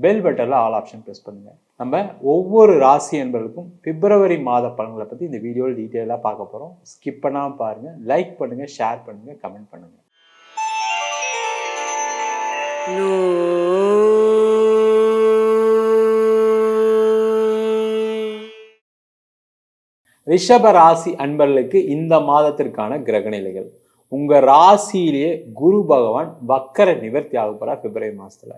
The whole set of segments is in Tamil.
பெல் பட்டனில் ஆல் ஆப்ஷன் ப்ரெஸ் பண்ணுங்கள் நம்ம ஒவ்வொரு ராசி என்பவருக்கும் பிப்ரவரி மாத பலன்களை பற்றி இந்த வீடியோவில் டீட்டெயிலாக பார்க்க போகிறோம் ஸ்கிப் பண்ணாமல் பாருங்கள் லைக் பண்ணுங்கள் ஷேர் பண்ணுங்கள் கமெண்ட் பண்ணுங்கள் ரிஷப ராசி அன்பர்களுக்கு இந்த மாதத்திற்கான கிரகநிலைகள் உங்கள் ராசியிலேயே குரு பகவான் வக்கர நிவர்த்தி ஆக போகிறார் பிப்ரவரி மாதத்தில்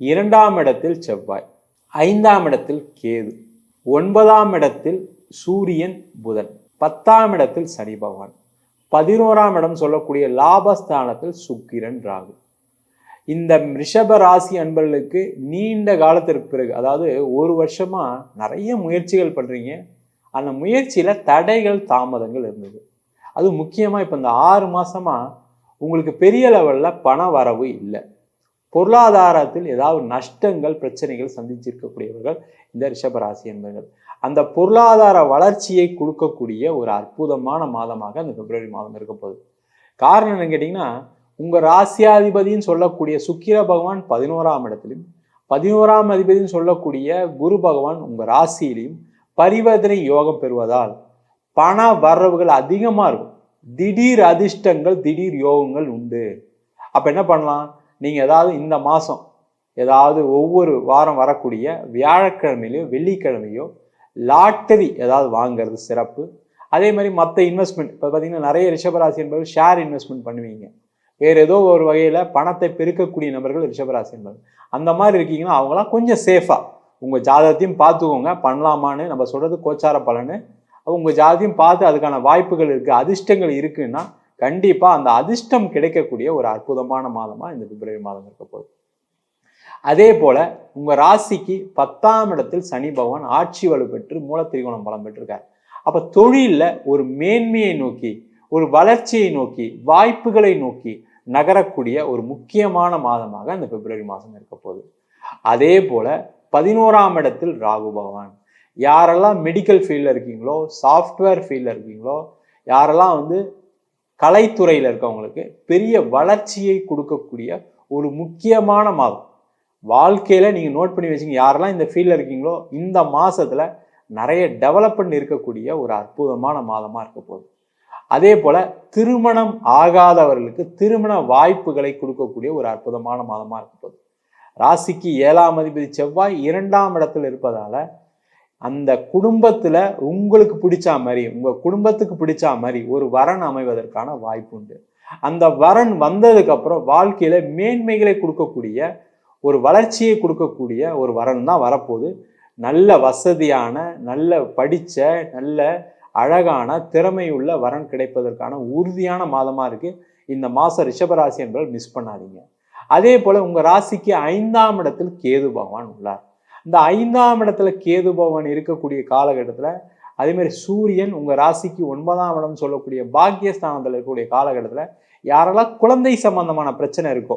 இரண்டாம் இடத்தில் செவ்வாய் ஐந்தாம் இடத்தில் கேது ஒன்பதாம் இடத்தில் சூரியன் புதன் பத்தாம் இடத்தில் சனி பகவான் பதினோராம் இடம் சொல்லக்கூடிய லாபஸ்தானத்தில் சுக்கிரன் ராகு. இந்த ரிஷப ராசி அன்பர்களுக்கு நீண்ட காலத்திற்கு பிறகு அதாவது ஒரு வருஷமா நிறைய முயற்சிகள் பண்ணுறீங்க அந்த முயற்சியில் தடைகள் தாமதங்கள் இருந்தது. அது முக்கியமாக இப்போ இந்த ஆறு மாதமாக உங்களுக்கு பெரிய லெவலில் பண வரவு இல்லை. பொருளாதாரத்தில் ஏதாவது நஷ்டங்கள் பிரச்சனைகள் சந்திச்சிருக்கக்கூடியவர்கள் இந்த ரிஷபராசி என்பவர்கள் அந்த பொருளாதார வளர்ச்சியை கொடுக்கக்கூடிய ஒரு அற்புதமான மாதமாக அந்த பிப்ரவரி மாதம் இருக்க போகுது. காரணம் என்னன்னு கேட்டிங்கன்னா உங்கள் ராசியாதிபதின்னு சொல்லக்கூடிய சுக்கிர பகவான் பதினோராம் இடத்துலையும் பதினோராம் அதிபதினு சொல்லக்கூடிய குரு பகவான் உங்கள் ராசியிலையும் பரிவர்த்தனை யோகம் பெறுவதால் பண வரவுகள் அதிகமாக இருக்கும். திடீர் அதிர்ஷ்டங்கள் திடீர் யோகங்கள் உண்டு. அப்போ என்ன பண்ணலாம்? நீங்கள் ஏதாவது இந்த மாதம் ஏதாவது ஒவ்வொரு வாரம் வரக்கூடிய வியாழக்கிழமையிலையோ வெள்ளிக்கிழமையோ லாட்டரி ஏதாவது வாங்குறது சிறப்பு. அதே மாதிரி மற்ற இன்வெஸ்ட்மெண்ட் இப்போ பார்த்தீங்கன்னா நிறைய ரிஷபராசி என்பது ஷேர் இன்வெஸ்ட்மெண்ட் பண்ணுவீங்க. வேறு ஏதோ ஒரு வகையில் பணத்தை பெருக்கக்கூடிய நபர்கள் ரிஷபராசி என்பது அந்த மாதிரி இருக்கீங்கன்னா அவங்களாம் கொஞ்சம் சேஃபாக உங்கள் ஜாதகத்தையும் பார்த்துக்கோங்க. பண்ணலாமான்னு நம்ம சொல்கிறது கோச்சார பலன்னு உங்கள் ஜாதத்தையும் பார்த்து அதுக்கான வாய்ப்புகள் இருக்குது அதிர்ஷ்டங்கள் இருக்குன்னா கண்டிப்பாக அந்த அதிர்ஷ்டம் கிடைக்கக்கூடிய ஒரு அற்புதமான மாதமாக இந்த பிப்ரவரி மாதம் இருக்க போகுது. அதே போல உங்க ராசிக்கு பத்தாம் இடத்தில் சனி பகவான் ஆட்சி வலுப்பெற்று பெற்று மூலத்திரிகோணம் பலம் பெற்றிருக்கார். அப்ப தொழிலில் ஒரு மேன்மையை நோக்கி ஒரு வளர்ச்சியை நோக்கி வாய்ப்புகளை நோக்கி நகரக்கூடிய ஒரு முக்கியமான மாதமாக இந்த பிப்ரவரி மாதம் இருக்க போகுது. அதே போல பதினோராம் இடத்தில் ராகு பகவான். யாரெல்லாம் மெடிக்கல் ஃபீல்டில் இருக்கீங்களோ சாஃப்ட்வேர் ஃபீல்டில் இருக்கீங்களோ யாரெல்லாம் வந்து கலைத்துறையில் இருக்கவங்களுக்கு பெரிய வளர்ச்சியை கொடுக்கக்கூடிய ஒரு முக்கியமான மாதம். வாழ்க்கையில் நீங்கள் நோட் பண்ணி வச்சிங்க யாரெல்லாம் இந்த ஃபீல்டில் இருக்கீங்களோ இந்த மாதத்தில் நிறைய டெவலப்மெண்ட் இருக்கக்கூடிய ஒரு அற்புதமான மாதமாக இருக்க போகுது. அதே போல் திருமணம் ஆகாதவர்களுக்கு திருமண வாய்ப்புகளை கொடுக்கக்கூடிய ஒரு அற்புதமான மாதமாக இருக்க போகுது. ராசிக்கு ஏழாம் அதிபதி செவ்வாய் இரண்டாம் இடத்தில் இருப்பதால் அந்த குடும்பத்துல உங்களுக்கு பிடிச்சா மாதிரி உங்க குடும்பத்துக்கு பிடிச்சா மாதிரி ஒரு வரன் அமைவதற்கான வாய்ப்பு உண்டு. அந்த வரன் வந்ததுக்கு அப்புறம் வாழ்க்கையில மேன்மைகளை கொடுக்கக்கூடிய ஒரு வளர்ச்சியை கொடுக்கக்கூடிய ஒரு வரன் தான் வரப்போகுது. நல்ல வசதியான நல்ல படித்த நல்ல அழகான திறமையுள்ள வரன் கிடைப்பதற்கான உறுதியான மாதமாக இருக்குது இந்த மாதம் ரிஷபராசி என்பதை மிஸ் பண்ணாதீங்க. அதே போல் உங்கள் ராசிக்கு ஐந்தாம் இடத்தில் கேது பகவான் உள்ளார். இந்த ஐந்தாம் இடத்துல கேது பவன் இருக்கக்கூடிய காலகட்டத்தில் அதேமாரி சூரியன் உங்கள் ராசிக்கு ஒன்பதாம் இடம்னு சொல்லக்கூடிய பாக்கியஸ்தானத்தில் இருக்கக்கூடிய காலகட்டத்தில் யாரெல்லாம் குழந்தை சம்பந்தமான பிரச்சனை இருக்கோ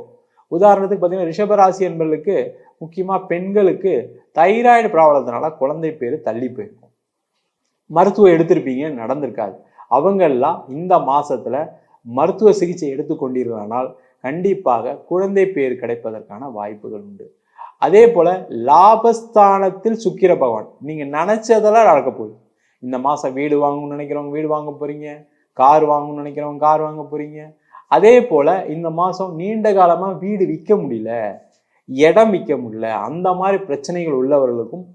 உதாரணத்துக்கு பார்த்தீங்கன்னா ரிஷபராசி என்பர்களுக்கு முக்கியமாக பெண்களுக்கு தைராய்டு ப்ராப்ளத்தினால குழந்தை பேர் தள்ளி போயிருக்கும். மருத்துவம் எடுத்திருப்பீங்க நடந்திருக்காது. அவங்கெல்லாம் இந்த மாதத்தில் மருத்துவ சிகிச்சை எடுத்துக்கொண்டீர்களானால் கண்டிப்பாக குழந்தை பேர் கிடைப்பதற்கான வாய்ப்புகள் உண்டு. அதே போல லாபஸ்தானத்தில் சுக்கிர பகவான். நீங்க நினைச்சதெல்லாம் நடக்க போகுது. இந்த மாசம் வீடு வாங்கணும்னு நினைக்கிறவங்க வீடு வாங்க போறீங்க. கார் வாங்கணும்னு நினைக்கிறவங்க கார் வாங்க போறீங்க. அதே போல இந்த மாசம் நீண்ட காலமா வீடு விற்க முடியல இடம் விற்க முடியல அந்த மாதிரி பிரச்சனைகள் உள்ளவர்களுக்கும்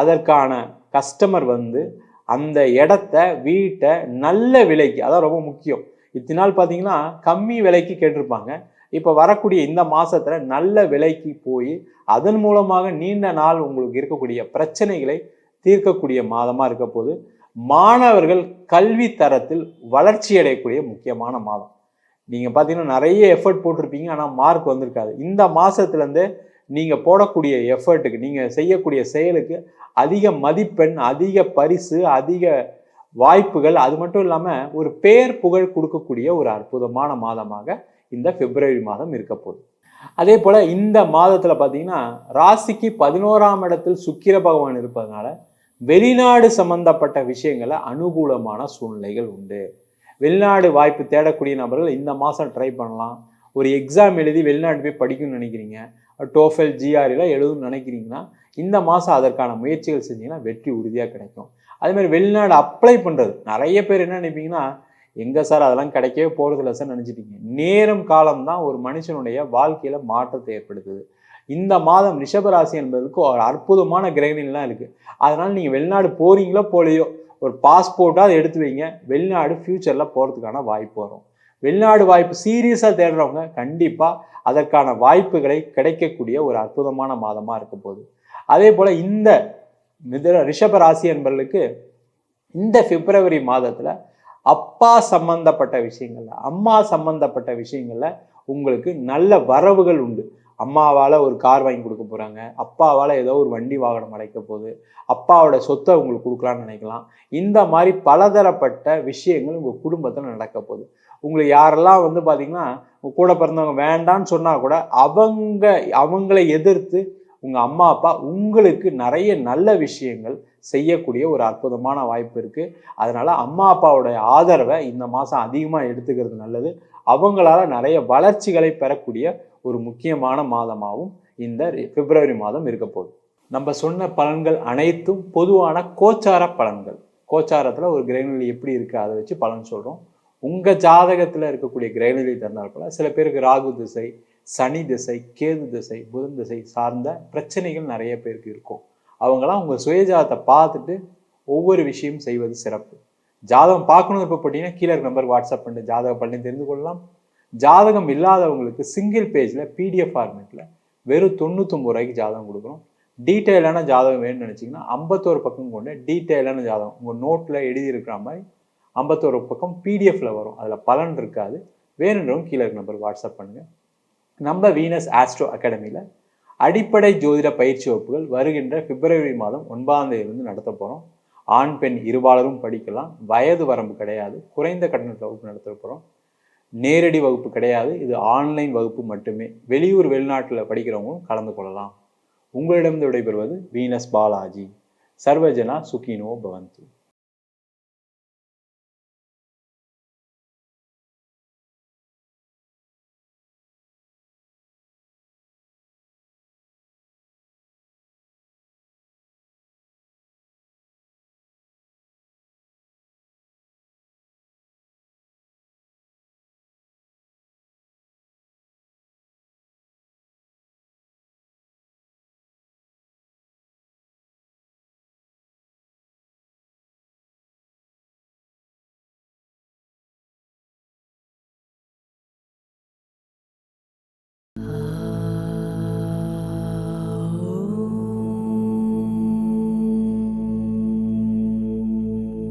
அதற்கான கஸ்டமர் வந்து அந்த இடத்த வீட்டை நல்ல விலைக்கு அதான் ரொம்ப முக்கியம். இத்தனை நாள் பார்த்தீங்கன்னா கம்மி விலைக்கு கேட்டிருப்பாங்க. இப்போ வரக்கூடிய இந்த மாதத்தில் நல்ல விலைக்கு போய் அதன் மூலமாக நீண்ட நாள் உங்களுக்கு இருக்கக்கூடிய பிரச்சனைகளை தீர்க்கக்கூடிய மாதமாக இருக்க போது மாணவர்கள் கல்வி தரத்தில் வளர்ச்சி அடையக்கூடிய முக்கியமான மாதம். நீங்கள் பார்த்தீங்கன்னா நிறைய எஃபர்ட் போட்டிருப்பீங்க ஆனால் மார்க் வந்திருக்காது. இந்த மாதத்துலேருந்து நீங்கள் போடக்கூடிய எஃபர்ட்டுக்கு நீங்கள் செய்யக்கூடிய செயலுக்கு அதிக மதிப்பெண் அதிக பரிசு அதிக வாய்ப்புகள் அது மட்டும் இல்லாமல் ஒரு பேர் புகழ் கொடுக்கக்கூடிய ஒரு அற்புதமான மாதமாக இந்த பிப்ரவரி மாதம் இருக்க போகுது. அதே போல் இந்த மாதத்தில் பார்த்தீங்கன்னா ராசிக்கு பதினோராம் இடத்தில் சுக்கிர பகவான் இருப்பதனால வெளிநாடு சம்பந்தப்பட்ட விஷயங்களை அனுகூலமான சூழ்நிலைகள் உண்டு. வெளிநாடு வாய்ப்பு தேடக்கூடிய நபர்கள் இந்த மாதம் ட்ரை பண்ணலாம். ஒரு எக்ஸாம் எழுதி வெளிநாடு போய் படிக்கணும்னு நினைக்கிறீங்க. டோஃபெல் ஜிஆர்லாம் எழுதணும்னு நினைக்கிறீங்கன்னா இந்த மாதம் அதற்கான முயற்சிகள் செஞ்சீங்கன்னா வெற்றி உறுதியாக கிடைக்கும். அதே மாதிரி வெளிநாடு அப்ளை பண்ணுறது நிறைய பேர் என்ன நினைப்பீங்கன்னா எங்கே சார் அதெல்லாம் கிடைக்கவே போகிறதில்ல சார் நினச்சிட்டீங்க. நேரம் காலம் தான் ஒரு மனுஷனுடைய வாழ்க்கையில் மாற்றத்தை ஏற்படுத்துது. இந்த மாதம் ரிஷபராசி என்பதற்கு ஒரு அற்புதமான கிரகணிலாம் இருக்குது அதனால் நீங்கள் வெளிநாடு போகிறீங்களோ போலையோ ஒரு பாஸ்போர்ட்டாக அதை எடுத்து வைங்க. வெளிநாடு ஃப்யூச்சரில் போகிறதுக்கான வாய்ப்பு வரும். வெளிநாடு வாய்ப்பு சீரியஸாக தேடுறவங்க கண்டிப்பாக அதற்கான வாய்ப்புகளை கிடைக்கக்கூடிய ஒரு அற்புதமான மாதமாக இருக்க போகுது. அதே போல் இந்த மிதர ரிஷப ராசி என்பவர்களுக்கு இந்த பிப்ரவரி மாதத்தில் அப்பா சம்பந்தப்பட்ட விஷயங்கள்ல அம்மா சம்பந்தப்பட்ட விஷயங்கள்ல உங்களுக்கு நல்ல வரவுகள் உண்டு. அம்மாவால் ஒரு கார் வாங்கி கொடுக்க போகிறாங்க அப்பாவால் ஏதோ ஒரு வண்டி வாகனம் அடைக்க போகுது அப்பாவோட சொத்தை உங்களுக்கு கொடுக்கலான்னு நினைக்கலாம். இந்த மாதிரி பலதரப்பட்ட விஷயங்கள் உங்கள் குடும்பத்தில் நடக்க போகுது. உங்களுக்கு யாரெல்லாம் வந்து பார்த்தீங்கன்னா உங்கள் கூட பிறந்தவங்க வேண்டான்னு சொன்னால் கூட அவங்க அவங்களை எதிர்த்து உங்கள் அம்மா அப்பா உங்களுக்கு நிறைய நல்ல விஷயங்கள் செய்யக்கூடிய ஒரு அற்புதமான வாய்ப்பு இருக்குது அதனால் அம்மா அப்பாவுடைய ஆதரவை இந்த மாதம் அதிகமாக எடுத்துக்கிறது நல்லது. அவங்களால நிறைய வளர்ச்சிகளை பெறக்கூடிய ஒரு முக்கியமான மாதமாகவும் இந்த பிப்ரவரி மாதம் இருக்க போகுது. நம்ம சொன்ன பலன்கள் அனைத்தும் பொதுவான கோச்சார பலன்கள். கோச்சாரத்தில் ஒரு கிரகநிலை எப்படி இருக்குது அதை வச்சு பலன் சொல்கிறோம் உங்கள் ஜாதகத்தில் இருக்கக்கூடிய கிரகநிலை தந்தால் போல சில பேருக்கு ராகு திசை சனி திசை கேது திசை புதன் திசை சார்ந்த பிரச்சனைகள் நிறைய பேருக்கு இருக்கும். அவங்களாம் உங்கள் சுயஜாதத்தை பார்த்துட்டு ஒவ்வொரு விஷயம் செய்வது சிறப்பு. ஜாதகம் பார்க்கணும் விருப்பப்பட்டீங்கன்னா கீழே நம்பர் வாட்ஸ்அப் பண்ணி ஜாதகம் பண்ணி தெரிந்து கொள்ளலாம். ஜாதகம் இல்லாதவங்களுக்கு சிங்கிள் பேஜில் பிடிஎஃப் ஃபார்மேட்டில் வெறும் தொண்ணூத்தொம்பது ரூபாய்க்கு ஜாதகம் கொடுக்குறோம் டீட்டெயிலான ஜாதகம் வேணும்னு நினச்சிங்கன்னா ஐம்பத்தோரு பக்கம் கொண்டு டீட்டெயிலான ஜாதகம். உங்கள் நோட்டில் எழுதியிருக்கிற மாதிரி ஐம்பத்தோரு பக்கம் பிடிஎஃப்பில் வரும். அதில் பலன் இருக்காது. வேணுன்றவங்க கீழே இருக்க நம்பர் வாட்ஸ்அப் பண்ணுங்கள் நம்ம வீனஸ் ஆஸ்ட்ரோ அகாடமியில் அடிப்படை ஜோதிட பயிற்சி வகுப்புகள் வருகின்ற பிப்ரவரி மாதம் ஒன்பதாம் தேதியிலிருந்து நடத்த போகிறோம் ஆண் பெண் இருபாலரும் படிக்கலாம். வயது வரம்பு கிடையாது. குறைந்த கட்டணத்தில் வகுப்பு நடத்த போகிறோம் நேரடி வகுப்பு கிடையாது. இது ஆன்லைன் வகுப்பு மட்டுமே. வெளியூர் வெளிநாட்டில் படிக்கிறவங்களும் கலந்து கொள்ளலாம். உங்களிடம் விடைபெறுவது வீனஸ் பாலாஜி. சர்வஜனா சுகினோ பவந்து.